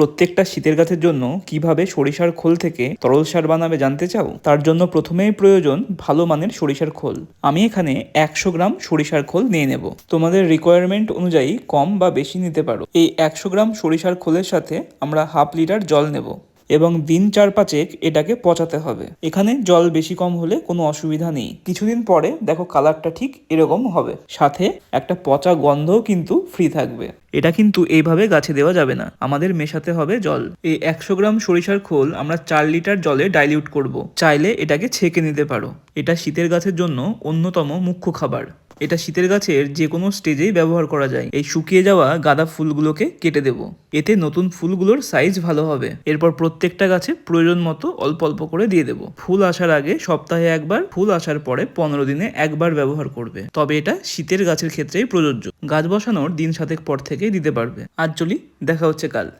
প্রত্যেকটা শীতের গাছের জন্য কীভাবে সরিষার খোল থেকে তরল সার বানাবে জানতে চাও? তার জন্য প্রথমেই প্রয়োজন ভালো মানের সরিষার খোল। আমি এখানে একশো গ্রাম সরিষার খোল নিয়ে নেব। তোমাদের রিকোয়ারমেন্ট অনুযায়ী কম বা বেশি নিতে পারো। এই একশো গ্রাম সরিষার খোলের সাথে আমরা হাফ লিটার জল নেব। এবং দিন চার পাঁচেক এটাকে পচাতে হবে। এখানে জল বেশি কম হলে কোনো অসুবিধা নেই। কিছুদিন পরে দেখো কালারটা ঠিক এরকম হবে। সাথে একটা পচা গন্ধও কিন্তু ফ্রি থাকবে। এটা কিন্তু এইভাবে গাছে দেওয়া যাবে না। আমাদের মেশাতে হবে জল। এই একশো গ্রাম সরিষার খোল আমরা চার লিটার জলে ডাইলিউট করব। চাইলে এটাকে ছেঁকে নিতে পারো। এটা শীতের গাছের জন্য অন্যতম মুখ্য খাবার। এটা শীতের গাছের যে কোনো স্টেজেই ব্যবহার করা যায়। এই শুকিয়ে যাওয়া গাঁদা ফুলগুলোকে কেটে দেব। এতে নতুন ফুলগুলোর সাইজ ভালো হবে। এরপর প্রত্যেকটা গাছে প্রয়োজন মতো অল্প অল্প করে দিয়ে দেব। ফুল আসার আগে সপ্তাহে একবার, ফুল আসার পরে পনেরো দিনে একবার ব্যবহার করবে। তবে এটা শীতের গাছের ক্ষেত্রেই প্রযোজ্য। গাছ বসানোর দিন সাতেক পর থেকেই দিতে পারবে। আজ চলি, দেখা হচ্ছে কাল।